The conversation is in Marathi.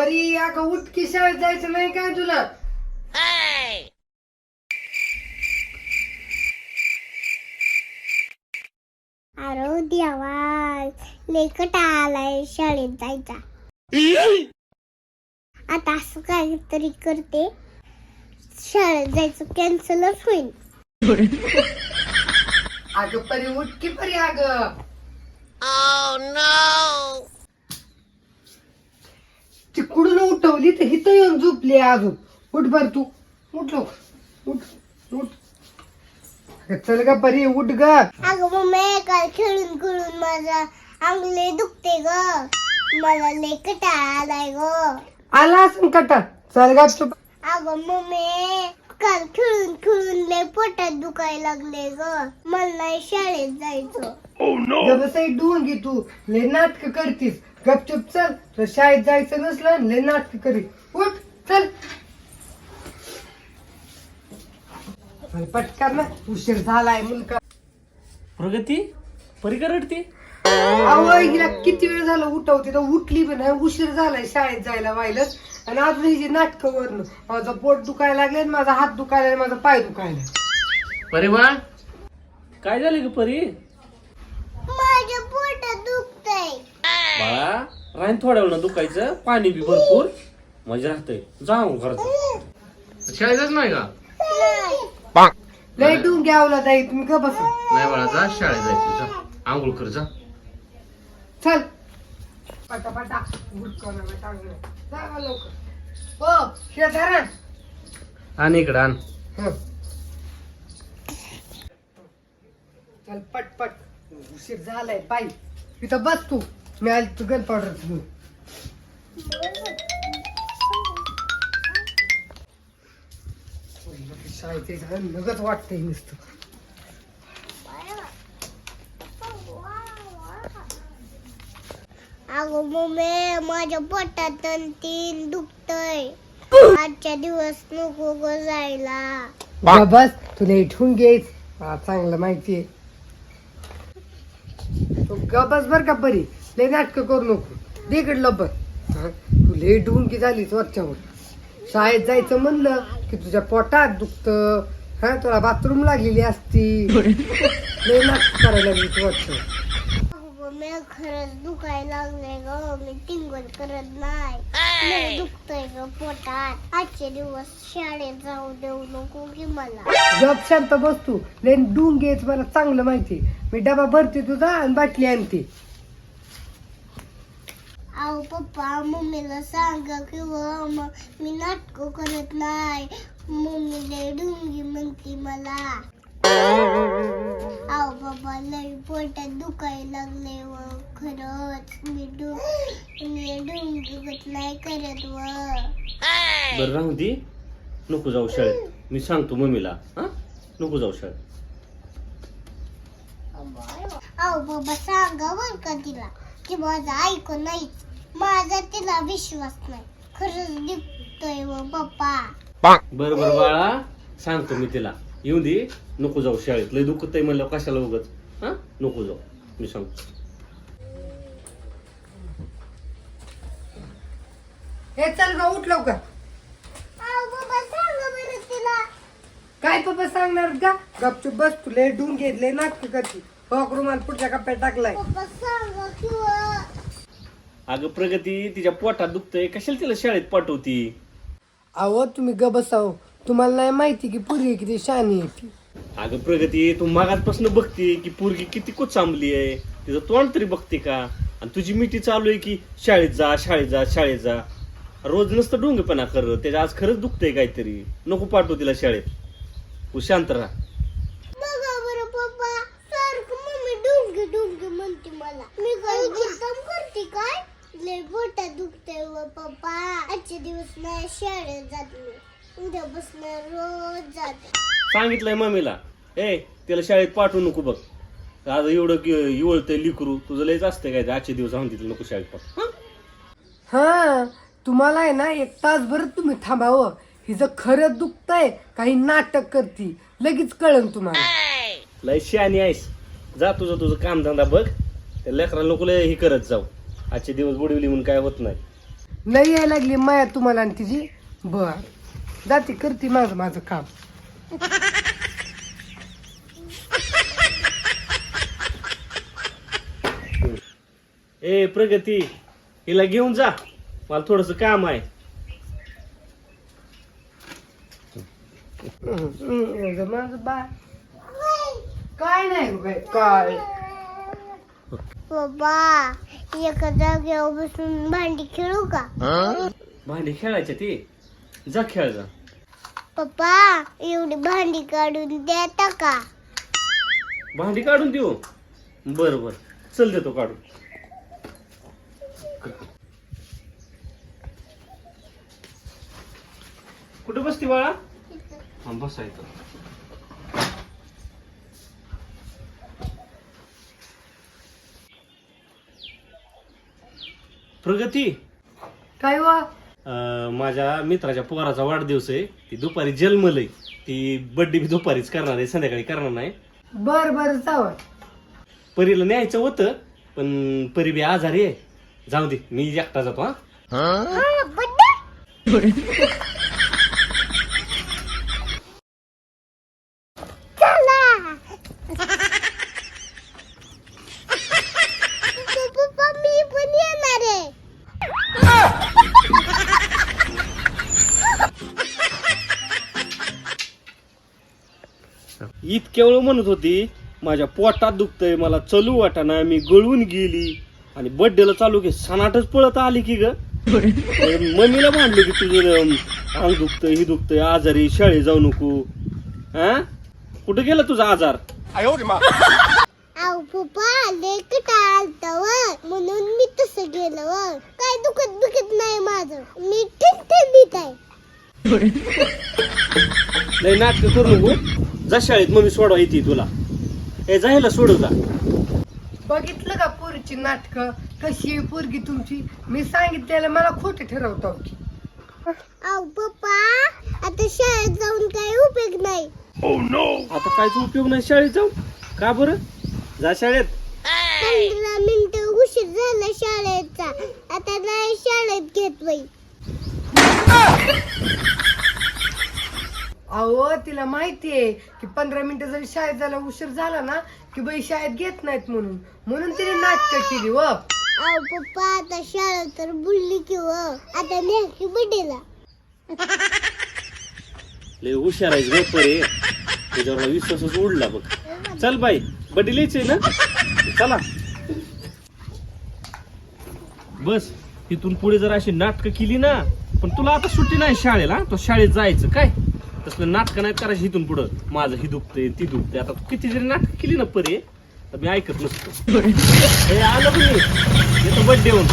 परी अगं उठकी शाळेत जायचं नाही काय तुला? अरे देवा लेकट आलाय शाळेत जायचा. आता असं काहीतरी करते. शाळेत जायचं कॅन्सलच होईल अगं परी उठकी परी अगं. तिकडून उठवली तर इथं येऊन झोपली अजून. उठ बर तू. उठ लवकर. उठ उठ. अगं चल का परी उठ ग. अगं मम्मी काल खेळून खेळून माझा अंगले दुखते ग. मला लेकट आलाय ग. आला असं कटा चल गा चुप. अगं मम्मी काल खेळून खेळून लय पोटात दुखायला लागले ग. मला नाही शाळेत जायचं. जबसही डुंगी तू. लय नाटक करतीस. गपचूप चल. तर शाळेत जायचं नसलं लय नाटक करी उठ चल. चल, पटकन ना उशीर झालाय मुलगा. प्रगती परी का रडते? अहो हिला किती वेळ झाला उठवते? तर उठली पण नाही. उशीर झालाय शाळेत जायला व्हायला आणि अजून ही जी नाटक वरण माझं पोट दुखायला लागले आणि माझा हात दुखायला आणि माझा पाय दुखायला परी बा काय झालं ग परी माझ्या पोटात दुखतय बाळा राहीन थोड्या वेळ दुखायचं पाणी बी भरपूर. मजा राहतंय. जाऊ घरात. शाळेतच नाही का? लय डुंगी आवला जाई तुम्ही का बसा? नाही बाळा जा शाळेत जायचं जा. आंघोळ कर जा. चल. पटापटा. जा बा लवकर. हो हे धरा. आण इकडं आण. हं. चल पटपट. उशीर झालाय पायी इथं बस तू. तू गन पावडर घेऊन शाळेचे नगच वाटतंय नुसतं अगं मम्मी माझ्या पोटात तीन दुखतय. आजच्या दिवस नको ग जायला. बस तुला इथून घ्यायच हा चांगलं माहितीये तू ग बस बर का परी? लय नाटक करू नको. दे इकडं लबर तू लय ढुंकी झालीस वरच्यावर. शाळेत जायचं म्हणलं की तुझ्या पोटात दुखत. हा तुला बाथरूम लागलेली असती. लय नाटक करायला लागली तू वरच्यावर मम्मी खरंच दुखायला लागले ग. मी टिंगल करत नाही. दुखतय ग पोटात. आजचे दिवस शाळेत जाऊ देऊ नको की मला. जॉब शांत बस तू. लय डुंगेच मला चांगलं माहिती मी डबा भरते तुझा आणि बाटली आणते. अहो पप्पा मम्मीला सांगा किंवा मग मी नाटक करत नाही मम्मी लय डुंगी म्हणते मला अहो पप्पा लय पोटात दुखायला लागले व खरंच मी डु मी गत नाही करत व बरं राहू दे. नको जाऊ शाळेत. मी सांगतो मम्मीला हा? नको जाऊ शाळेत. अहो बाबा सांगा बर का तिला? ती माझं ऐकू नाहीच. माझा तिला विश्वास नाही. खरंच दिसतोय व पप्पा बरं बरं बाळा. सांगतो मी तिला. येऊ दे. नको जाऊ शाळेत. लय दुखत आहे म्हणलं कशाला उगच? हा? नको जाऊ. मी सांगतो. हे चल ग उठ लवकर. अहो बाबा सांगा बरं तिला. काय पप्पा सांगणार का गपचूप बस तू लय डून घेतले नाटक करते. हो रुमाल पुढच्या कप्प्यात टाकलाय. पप्पा सांगा किंवा अगं प्रगती तिच्या पोटात दुखतंय. कशाला तिला शाळेत पाठवती? अहो तुम्ही ग बसाव. तुम्हाला नाही माहिती की पूर्वी किती शानी आहे ती. अगं प्रगती तू मागातपासून बघते की पोरगी किती चांबली आहे. तिचं तोंड तरी बघते का? आणि तुझी मिठी चालू आहे की शाळेत जा शाळेत जा शाळेत जा. रोज नसतं डोंगेपणा कर. त्याच्या आज खरंच दुखतंय काहीतरी. नको पाठवू तिला शाळेत. तू शांत राहा बघा बरं पप्पा सारखं मम्मी डुंगी डुंगी म्हणते मला मी काय मुद्दाम करते काय लय व पप्पा आजचे दिवस नाही शाळेत जात मी उद्यापासून रोज जाते. सांगितलंय मम्मीला. ए तिला शाळेत पाठवू नको बघ. आज एवढं इवळतंय लिकरू. तुझं लयच असतंय काय ते? आजचे दिवस आणून तिला नको शाळेत पाठवू. हं? हा तुम्हाला आहे ना एक तास भर तुम्ही थांबावं. हिचं खरं दुखतंय काही नाटक करती. लगेच कळन तुम्हाला. लय शहाणी आहेस. जा तुझं तुझं कामधंदा बघ. त्या लेकराला नको लय हे करत जाऊ. आजचे दिवस बुडविली म्हणून काय होत नाही. लई यायला लागली माया तुम्हाला आणि तिची. बर. जाते करते माझं माझं काम. ए प्रगती हिला घेऊन जा. मला थोडस काम आहे. माझं बा काय नाही काय? पप्पा एका जागेवर बसून भांडी खेळू का? भांडी खेळायच्या ती? जा खेळ जा. पप्पा एवढी भांडी काढून देता का? भांडी काढून देऊ? बर बर. चल देतो काढून. कुठं बसती बाळा? हा बसायचं प्रगती. काय वा? अं, माझ्या मित्राच्या पोराचा वाढदिवस आहे. ती दुपारी जन्मलय ती बड्डे बी दुपारीच करणार आहे संध्याकाळी करणार नाही. बर बर जावं. परीला न्यायचं होतं पण परी बी आजारी आहे. जाऊ दे मी एकटा जातो हा. हा, बड्डे इतक्या वेळ म्हणत होती माझ्या पोटात दुखतंय मला चलू वाटाना मी गळून गेली. आणि बड्डेला चालू की सनाटच पळत आली की ग. मम्मीला भांडले की तुझं अंग दुखतंय ही दुखतंय आजारी शाळेत जाऊ नको. हा कुठं गेला तुझा आजार? टाळत म्हणून मी तसं गेलो व काय दुखत दुखत नाही माझं. मी ठणठणीत आहे. नाही नाटक करू नको. जा शाळेत मम्मी सोडवा येते तुला. ए जायला सोडव जा. बघितलं का पोरीची नाटक? कशी आहे पोरगी तुमची? मी सांगितलेलं मला खोटे ठरवतो की. अहो पप्पा आता शाळेत जाऊन काही उपयोग नाही. आता कायच उपयोग नाही शाळेत जाऊ का बरं? जा शाळेत. पंधरा मिनिटं उशीर झाला शाळेचा. आता नाही शाळेत घेत बाई. अहो तिला माहितीये की पंधरा मिनिटं जरी शाळेत जायला उशीर झाला ना की बाई शाळेत घेत नाहीत म्हणून. म्हणून तिने नाटक केली व. अहो पप्पा आता शाळा तर बुडली की व. आता नेहकी बडेला. लय हुशार आहेस गप्प रे तुझ्यावर विश्वासच उडला बघ. चल बाई बड्डे लिहायचंय ना? चला. बस इथून पुढे जर अशी नाटकं केली ना पण तुला आता सुट्टी नाही शाळेला तो शाळेत जायचं काय? तसलं नाटकं नाही करायची इथून पुढं. माझं ही दुखतंय ती दुखते आता तू किती जरी नाटक केली ना परे तर मी ऐकत नसतो. हे आलं पण बड्डे होऊन